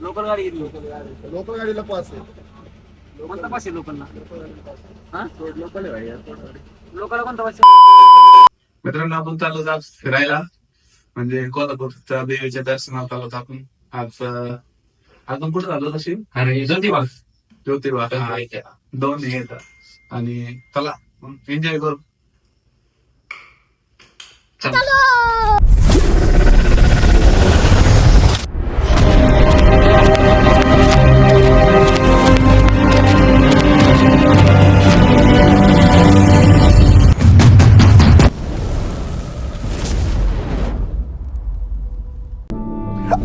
Local गाडी घेतली local गाडीला पास आहे. कोणता पास आहे लोकलला हा? लोकल आहे भाई यार. लोकलला कोणता पास मित्रांनो आपण चाललो जात फिरायला. म्हणजे कोल्हापूरच्या देवीच्या दर्शनात आलो आपण. आज अं, अजून कुठे झालो तशी अरे ज्योतिबा. ज्योतिबा. हा, दोन हे येतात. आणि चला एन्जॉय करू.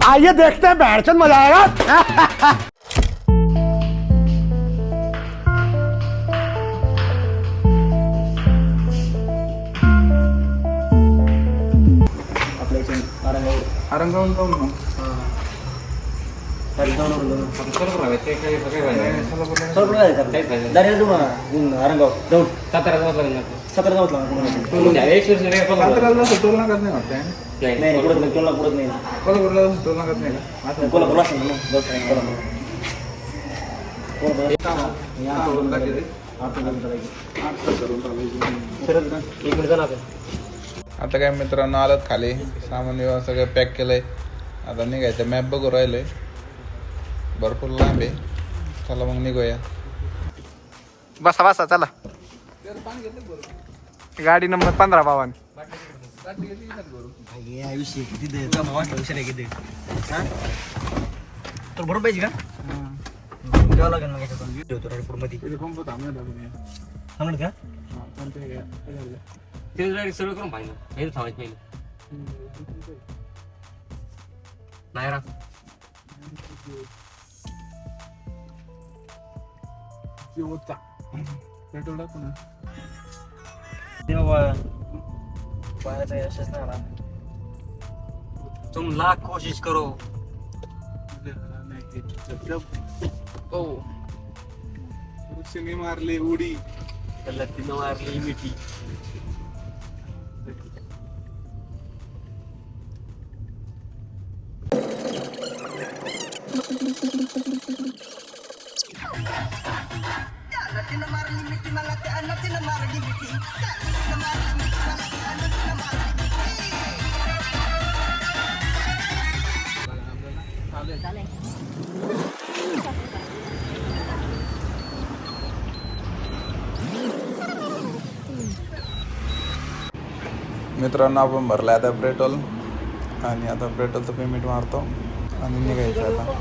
आइए देखते हैं बैठचंद मजा आएगा। आरंगावून जाऊन मग सर्व काय जायचं दारेला जाऊ सतरा जाऊच लागणार टोल नाकाच नाही नाही पुढत नाही नाही कोल्हापूरला टोल नाकाच नाही का असं असेल ना कोल्हापूर आता काय मित्रांनो आलात खाली. सामान सगळं पॅक केलंय. आता निघायचं. मॅप बघू राहिलंय. भरपूर लांब आहे. चला मग निघूया. बसा बसा चला. गाडी नंबर पंधरा बावन. विषय किती दे. विषय आहे किती तर बरोबर पाहिजे का? द्यावं लागेल मग याच्यातून. ठेवतो रायपूरमध्ये थांबलं का? ते डायरेक्ट सर्व करून पाहिजे हे थांबायचं नाही नाही रा पेट्रोल टाकू ना. ते बाबा. पायाचा यशच नाही आला तुम लाख कोशिश करो. शिंगी मारली उडी. त्याला तिनं मारली मिठी. मित्रांनो आपण भरलं आता पेट्रोल. आणि आता पेट्रोलचं पेमेंट मारतो. आणि निघायचं आता.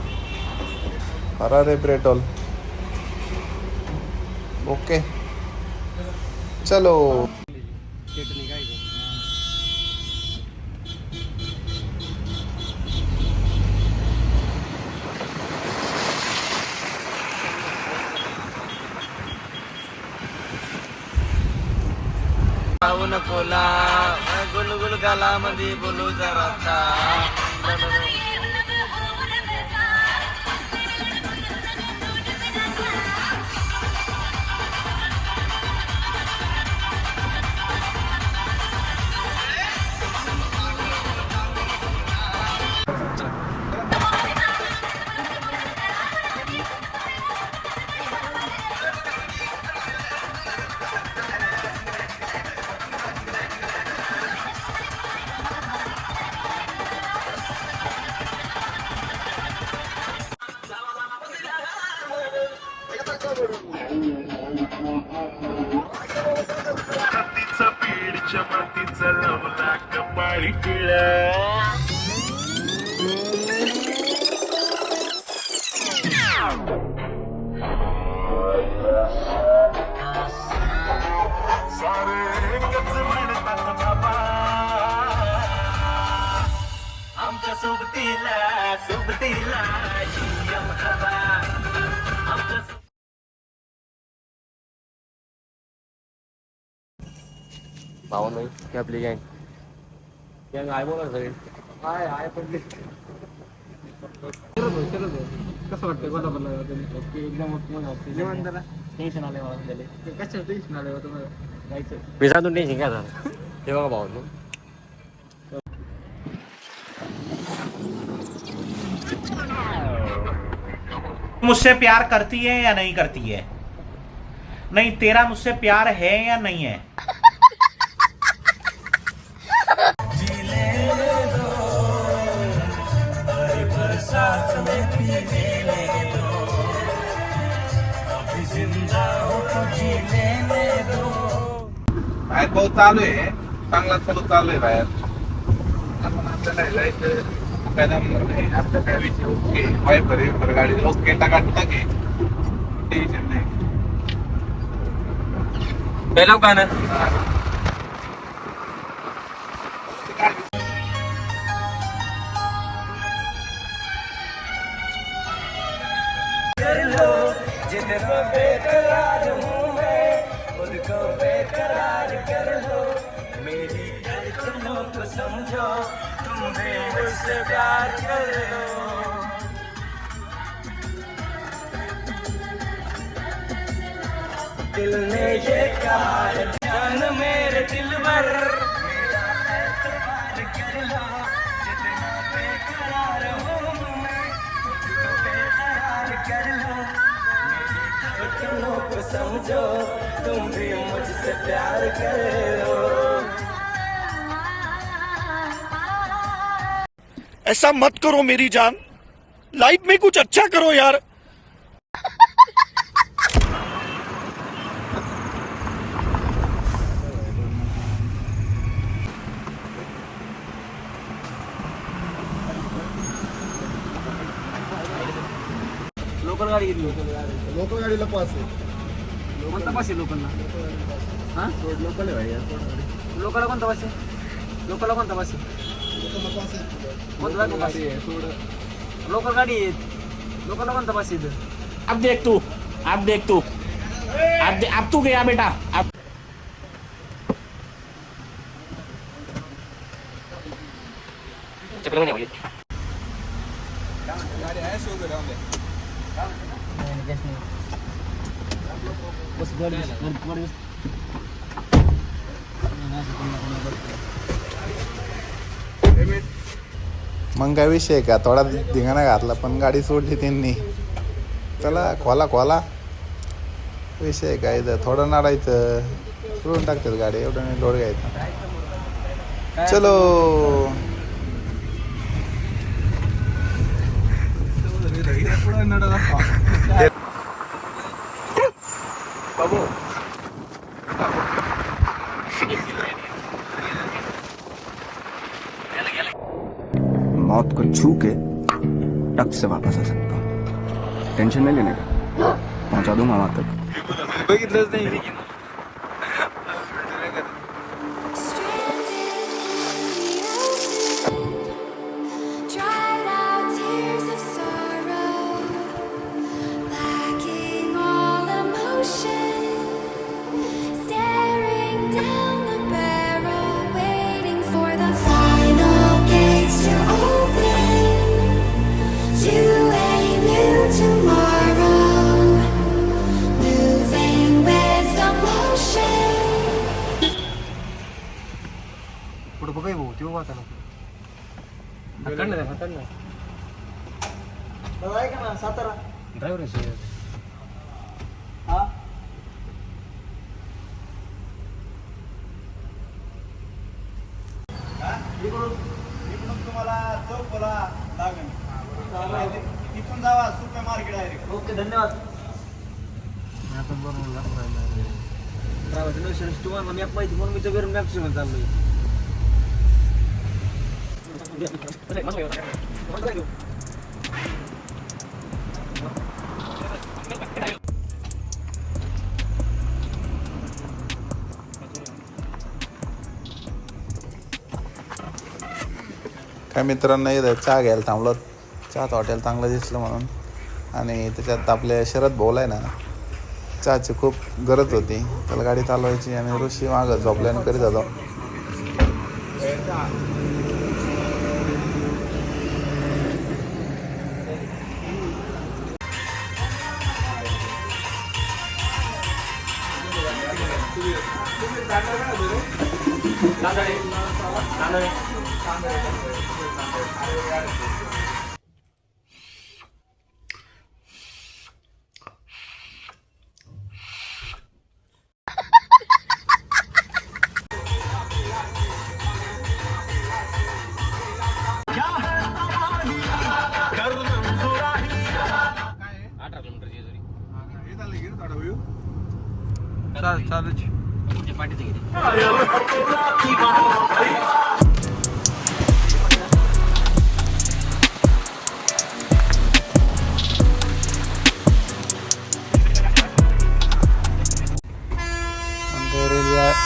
भरा रे पेट्रोल. ओके. चलो। गुलगुल गाला मध्ये बोलू जरा पाहून नाही की आपली गँग गँग आहे बोला सगळे हाय हाय पडली कसं वाटतं कोल्हापूरला एकदम टेन्शन मला टेन्शन आलं तुम्हाला जायचं मी सांगतो टेन्शन काय झालं ते बघा भाऊ मुझसे प्यार करती है या नहीं करती है? नहीं तेरा मुझसे प्यार है या नहीं है? बाहेर पाऊस चालू आहे. चांगलाच पाऊस चालू आहे बाहेर. आपण आपल्याला जायचं. काय नाही आपलं काय विषय ओके. वायपर विपर गाडी. ओके टाका टाके. टेन्शन नाही. पहिला तेरा बेकरार हूँ मैं, खुद को बेकरार कर लो। मेरी धड़कनों को समझो, तुम भी मुझसे प्यार कर लो। दिल ने ये कहा, जान मेरे दिल भर। गाणं ऐसा मत करो मेरी जान। लाइफ में कुछ अच्छा करो यार। लोकल गाडी घेतली लोकल गाडीला पास आहे कोणता पास आहे लोकलला? हा? लोकल आहे भाई लोकलला कोणता पास आहे? लोकलला कोणता पास आहे? कोणता पास आहे? लोकल गाडी आहे. लोकलला कोणता पास आहे इथं? अब देख तू अब देख तू. अब तू गया बेटा अब गाडी आहे शोध राहून दे बस गाडी बस, गाडी गाडी बस. मग काय विषय का? थोडा धिंगाणा घातला पण गाडी सोडली त्यांनी. चला खोला खोला. विषय काय इथं? थोडं नाडायचं. सोडून टाकतात गाडी एवढं नाही लोड घ्यायचा. चलो. बाबू. को छू के टक से वापस आ सकता हूँ। टेंशन नहीं लेने का। पहुंचा दूंगा वहां तक। बघितलंच नाही ड्रायव्हरचं लक्ष तुम्हाला मॅप माहिती म्हणून मी तर वेरून मॅप शिवून चाललोय. काय मित्रांना इथं चहा घ्यायला थांबलो चहाचं हॉटेल चांगलं दिसलं म्हणून. आणि त्याच्यात आपले शरद भाऊला आहे ना चहाची खूप गरज होती त्याला गाडी चालवायची आणि ऋषी मागं झोपल्यानं करीत जातो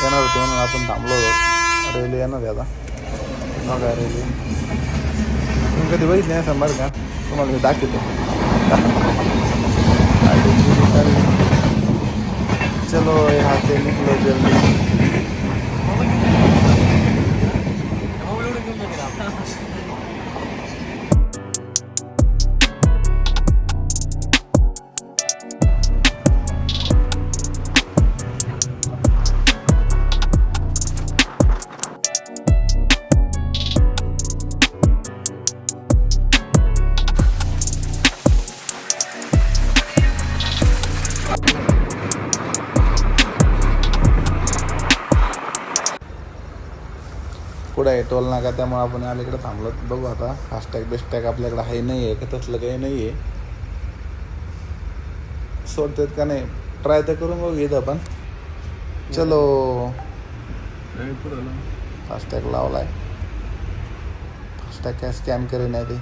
येणार होती म्हणून आपण थांबलो होतो. रेल्वे येणार आहे आता. बघा रेल्वे? तुम्ही कधी बघितली नाही सांभार का? तुम्हाला मी दाखवतो. चलो यहाँ से निकलो जल्दी. पुढे आहे टोल नाका त्यामुळे आपण अलीकडे थांबलो बघू आता. फास्टॅग बिस्टॅग आपल्याकडे आहे नाही आहे का तसलं काही नाही आहे. सोडतात का नाही? ट्राय तर करून बघू इथं आपण चलो. फास्टॅग लावलाय. फास्टॅग काय स्कॅन करेन आहे ते.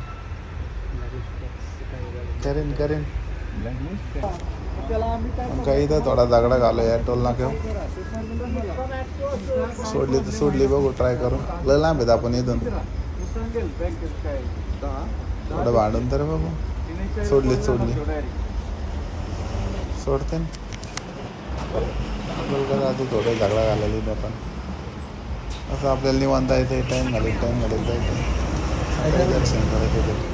करेन करेन. पण काही इथं थोडा दगडा घालो या टोल नाक्यावर हो. सोडली तर सोडली बघू ट्राय करू. लय लांब आहेत आपण इथून. थोडं भांडून तर बघू. सोडली सोडली. सोडते ना. बघू थोडं झगडा घालायला इथं आपण. असं आपल्याला निवांत येते टाईम घालेल टाईम घालेल जायचं. दर्शन करायचं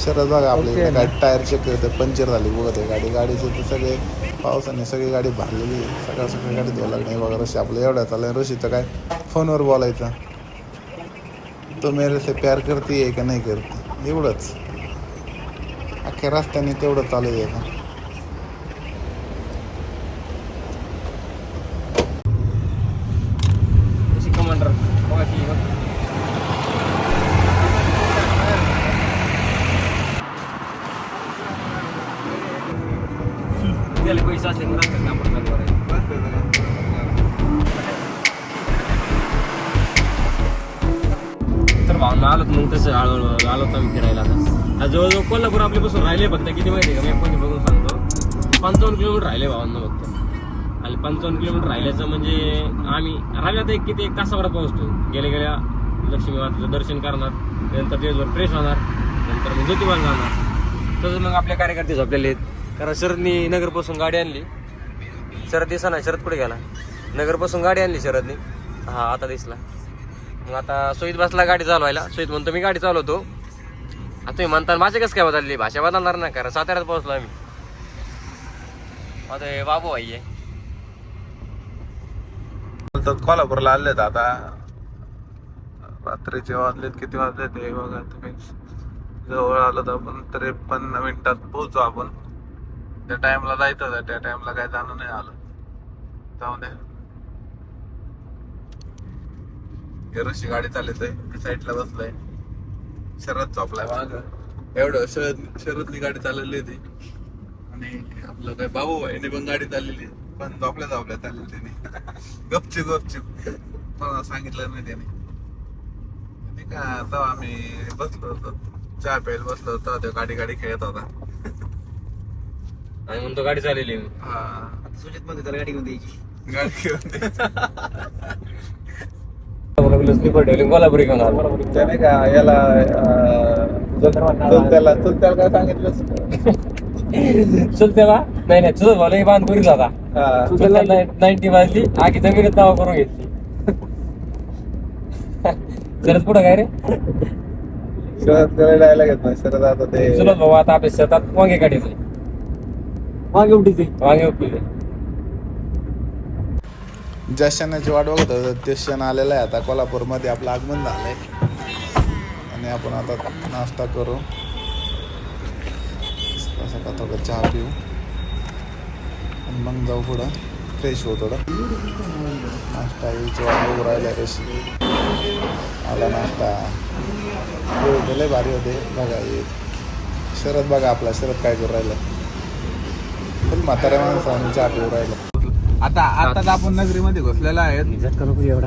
शरद बघा आपल्या इकडे गाडी टायर चेक करते पंक्चर झाली बघत आहे गाडी. गाडीचे तर सगळे पावसाने सगळी गाडी भरलेली आहे. सकाळ सकाळी गाडी धुवा लागणे बघा रशी आपलं एवढ्या चालू ऋषीचं काय फोनवर बोलायचं. तो मेरे से प्यार करती आहे का नाही करते? एवढंच. अख्ख्या रस्त्याने तेवढं चालू आहे आता. आलोत आलो मग तसं हळूहळू आलो होतो आम्ही फिरायला आता. जवळजवळ कोल्हापूर आपल्यापासून राहिले फक्त किती माहिती आहे का? मी कोणी बघून सांगतो. पंचावन्न किलोमीटर राहिले भावांना फक्त. आणि पंचावन्न किलोमीटर राहिल्याचं म्हणजे आम्ही राहिला तर एक किती एक तासाभरात पोहोचतो. गेल्या गेल्या लक्ष्मी मातेचं दर्शन करणार नंतर दिवसभर फ्रेश होणार नंतर मग ज्योतिबाला जाणार. तसंच मग आपल्या कार्यकर्ते झोपलेले आहेत. कारण शरदनी नगरपासून गाडी आणली. शरद दिसा ना शरद कुठे गेला? नगरपासून गाडी आणली शरदनी. हा आता दिसला. मग आता सोयीत बसला गाडी चालवायला. सोयीत म्हणतो मी गाडी चालवतो. आता तुम्ही म्हणता माझे कसं काय बदलली? भाषा बदलणार नाही कारण साताऱ्यात पोहोचलो आम्ही. आता हे बाबू भाई आहे. कोल्हापूरला आलेत आता. रात्रीचे वाजलेत किती वाजलेत ते बघा तुम्ही. जवळ आलो तर आपण त्रेपन्न मिनिटात पोहोचू आपण. त्या टाइमला जायचं त्या टाइमला काय जाणं नाही आलं जाऊ द्या. हे ऋषी गाडी चालत आहे साईडला बसलाय. शरद चोपलाय माग. एवढं शरद शरदनी गाडी चालवली होती. आणि आपलं काय बाबू भाईने पण गाडी चाललेली पण झोपल्या झोपल्या चालली त्याने गपचूप गपचूप. मला सांगितलं नाही त्याने का तेव्हा आम्ही बसलो होतो. चहा प्यायला बसलो होतो. तो गाडी गाडी खेळत होता. आणि म्हणतो गाडी चाललेली हा. आता सुजित मध्ये त्याला गाडी घेऊन द्यायची. गाडी घेऊन स्लीपर ठेवली कोल्हापुरी घेऊन आलो. त्याने का याला चुलत्याला चुलत्याला काय सांगितलं चुलत्याला नाही नाही तुझं भाऊ लई बांध करीत होता. चुलत्याला नाईन्टी वाजली आगी जमिनीत नाव करून घेतली. शरद पुढं काय रे? शरद करायला यायला घेत नाही शरद आता ते चुलत भाऊ आता आपल्या शेतात वांगे काढायचे मागे उठीचे वांगे उपटीचे ज्या क्षणाची वाट बघत होतो ते क्षण आलेला आहे आता. कोल्हापूरमध्ये आपलं आगमन झालं आहे आणि आपण आता नाश्ता करू. सकाळ थोडं चहा पिऊ. आणि मग जाऊ पुढं. फ्रेश होऊ थोडं. नाश्ता यायची वाट बघू राहिल्या कशी. आला नाश्ता. लय भारी होते. बघा शरद बघा आपला. शरद काय करू राहिला. पण म्हाताऱ्या माणसाने चहा पिऊ राहिला. आता आताच आपण नगरीमध्ये घुसलेला नको एवढा?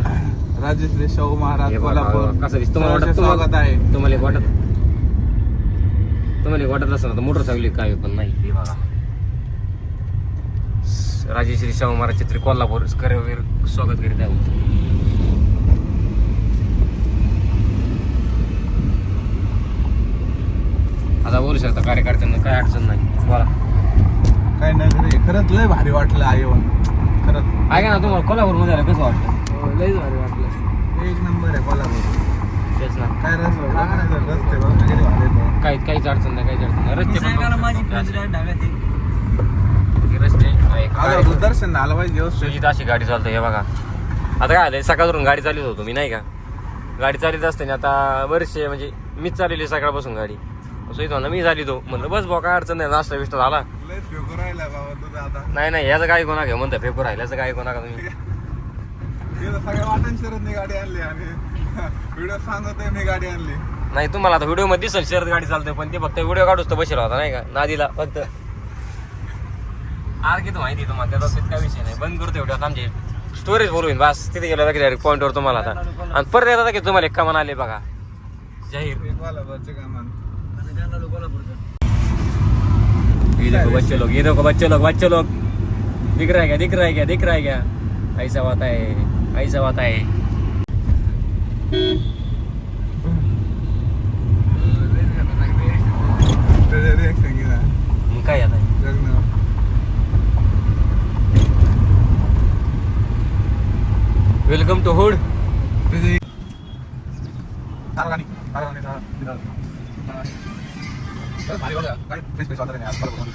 राजश्री शाहू महाराज हे बघा, कोल्हापूर कसं दिसतं मला वाटतं सहर्ष स्वागत आहे. तुम्हाला एक वाटत तुम्हाला एक वाटत असं ना मोटरसायकल काय पण नाही. हे बघा. राजेश्री शाहू महाराज चित्री कोल्हापूर करवीर स्वागत करीत आहे. आता बोलू शकता कार्यकर्त्यांना काय अडचण नाही. बोला. काय नगरी खरंच लय भारी वाटलं आहे येऊन खरंच. ऐका ना तुम्हाला कोल्हापूरमध्ये आलं कसं वाटतं लयच भारी वाटलं. एक नंबर आहे कोल्हापूर. तेच ना. काय रस्ते बघा ना जर रस्ते बघा. किती भारी आहेत. काही काहीच अडचण नाही काहीच अडचण नाही. रस्ते पण बघू. माझी शकता. friends डाव्यात आहे. हे रस्ते एक आता गाडी- दूरदर्शन आलं पाहिजे व्यवस्थित. सुजित अशी गाडी चालते हे बघा. आता काय आलंय सकाळवरून गाडी चालवत होतो मी नाही का? गाडी चालित असताना आता वर्षे म्हणजे मीच चालवली सकाळपासून गाडी. सुजित म्हणा मी झाली तो. म्हणलं बस भाऊ काय अडचण नाही नाश्ता बिष्टा झाला. लयच फेकू राहिला बाबा तुझा आता. नाही नाही याचं काय कोणा घ्या म्हणता फेकू राहिल्याचं काय कोणा का तुम्ही? तिथं सगळ्या वाटण शरदने गाडी आणली आणि व्हिडिओ सांगतोय मी गाडी आणली. नाही तुम्हाला आता व्हिडिओमध्ये दिसेल शरद गाडी चालते पण ते फक्त व्हिडिओ काढूच तर बसेल होता नाही का? नादीला फक्त. आर किती माहिती आहे तुम्हाला त्याचा काय विषय नाही. बंद करतो व्हिडिओ आमचे स्टोरेज बोलवीन बस. तिथे गेलं की डायरेक्ट पॉईंटवर तुम्हाला आता. आणि परत येतात की तुम्हाला एक कामान आले बघा. जाहीर वाला बच्चे कामान ये देखो, बच्चे लोग, ये देखो, बच्चे लोग बच्चे लोग। दिख रहा है क्या? दिख रहा है क्या? दिख रहा है क्या? ऐसा होता है, ऐसा होता है। वेलकम टू हुड।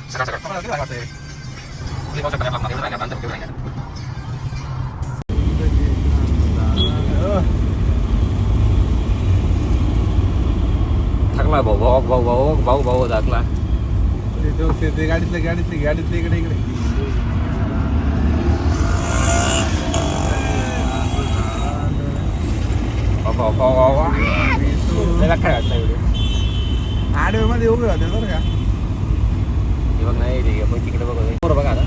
सकाळ सकाळ मला किती भारी वाटतंय. थकला भाऊ भाऊ भाऊ भाऊ भाऊ भाऊ थकला ते- ते- ते- ते गाडीतले गाडीतले गाडीतले इकडे इकडे त्याला काय वाटतं व्हिडिओ आडवे मध्ये उभे होते बरं का? हे बघ नाही आहे. पण तिकडे बघ बरं बघा आता.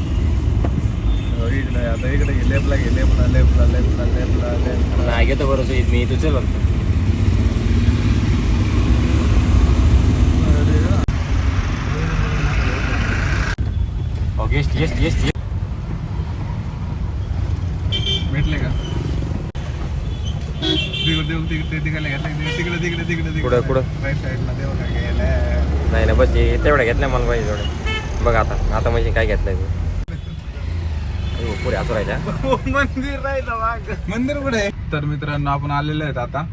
हो, इकडे आता इकडे घे लेफ्टला घे लेफ्टला लेफ्टला लेफ्टला लेफ्टला लेफ्टला. नाही घेतो बरं सुजित मी तू चल बघ. Oh, गेस्ट भेटले का तिकडे देऊ तिकडे तिकडे घेतले तिकडे तिकडे तिकडे तिकडे कुठं, कुठं? नाही ना बस हे तेवढ्या घेतल्या मला पाहिजे तेवढ्या बघ आता आता म्हणजे काय घेतलंय हो, पुढे असं राहिल्या मंदिर राहिलं मंदिर आहे? तर मित्रांनो आपण आलेलो आहेत आता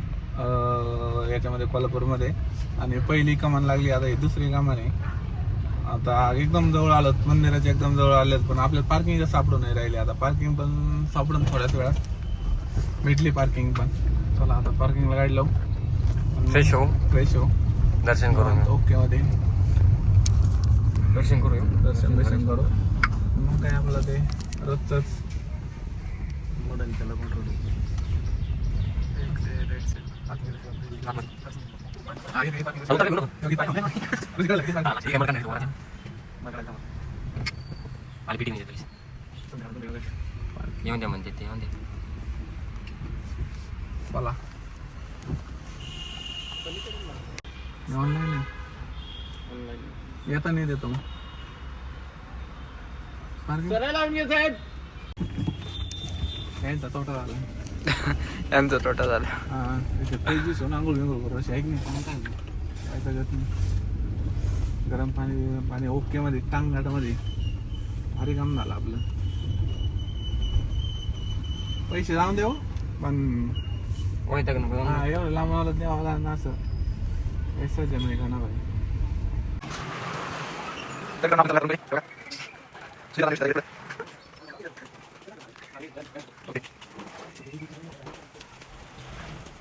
याच्यामध्ये कोल्हापूरमध्ये. आणि पहिली कमान लागली आता ही दुसरी कमान आहे. आता एकदम जवळ आलोत मंदिराच्या एकदम जवळ आलेत पण आपल्याला पार्किंग सापडून नाही राहिली. आता पार्किंग पण सापडून थोड्याच वेळात. भेटली पार्किंग पण. चला आता पार्किंगला गाडी लावू. फ्रेश हो. फ्रेश हो. दर्शन करून येऊ. ओके मध्ये. दर्शन करू. दर्शन दर्शन करू. मग काय आपलं ते? रोजच देत पैसे. येऊन द्या म्हणते ते येऊन द्या. बोला ऑनलाईन येता नाही देतो यांचा तोटा झाला यांचा तोटा झाला हा पैसे सोन आंघोळ बिंघोळ करू अशी ऐक नाही सांग काय काय सगळ्यात नाही गरम पाणी पाणी ओके मध्ये टांग घाटामध्ये भारी काम झालं आपलं पैसे जाऊन देऊ पण वैताग नको. हा एवढं लांब आलं द्यावा ना असं पैसा जमे का ना भाई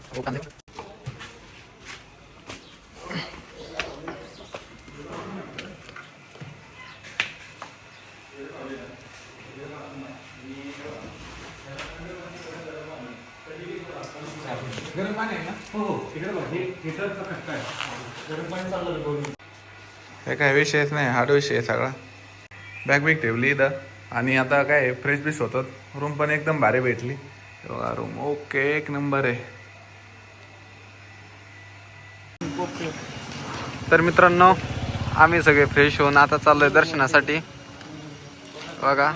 गरम हे काय विषयच नाही हार्ड विषय आहे सगळा. बॅग बिग ठेवली इथं. आणि आता काय फ्रेश बिश होतात रूम पण एकदम भारी भेटली. रूम ओके एक नंबर आहे. तर मित्रांनो आम्ही सगळे फ्रेश होऊन आता चाललोय दर्शनासाठी. बघा.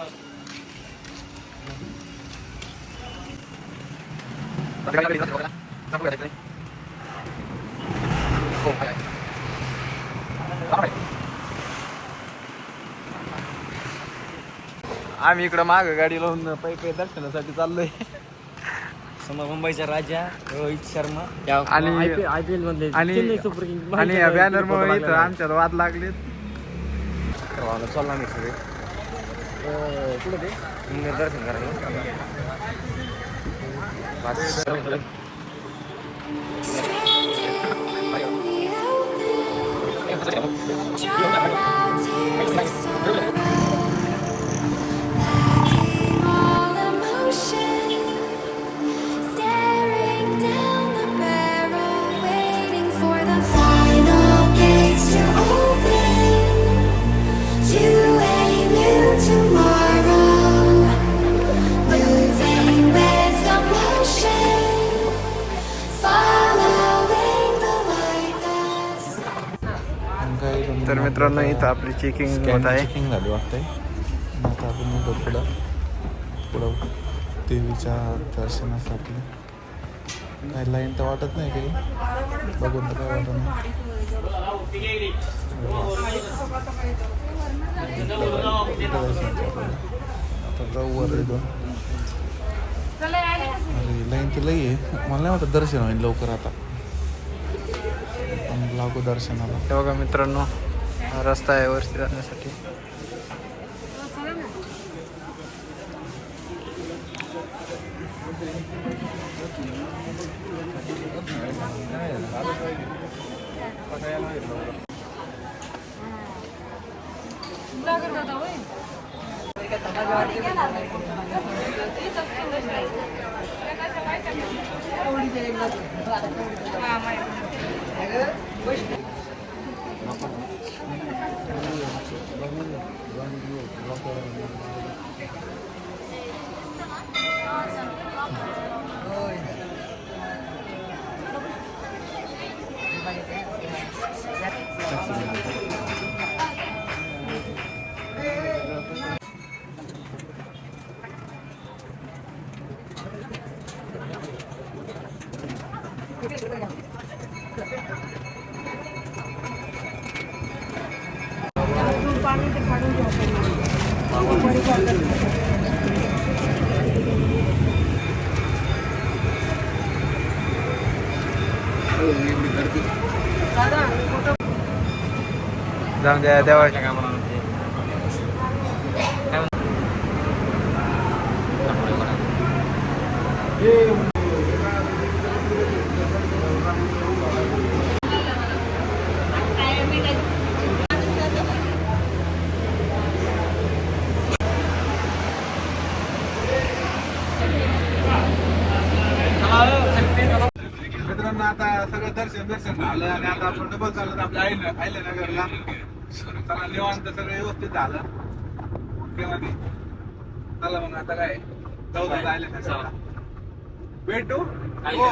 आम्ही इकडं माग गाडी लावून पै पै दर्शनासाठी चाललोय. समोर मुंबईचा राजा रोहित शर्मा. आणि आय पी एल मधले आणि चेन्नई सुपर किंग आणि या बॅनर मुळे इथं आमच्यात वाद लागलेत. चालला आम्ही सगळे. कुठं ते? दर्शन करायला. चेकिंग होत आहे. चेकिंग झाली वाटतंय. आता आपण पुढं पुढं देवीच्या दर्शनासाठी. काही लाईन तर वाटत नाही काही. बघून तर काय वाटत नाही. आता जाऊ वर अरे लाईन तर लई आहे. मला नाही वाटत दर्शन होईल लवकर आता. पण लागू दर्शनाला. बघा मित्रांनो रस्ता आहे वरती जाण्यासाठी. जाऊन द्या देवा कामाला मित्रांनो आता सगळं दर्शन दर्शन झालं आणि आता आपण डबल चालत आपल्या आईला आईला नगरला चला निवांत सगळं व्यवस्थित झालं. ओके मध्ये चला मग आता काय? जाऊ आयल्या आले नगरला भेटू? हो.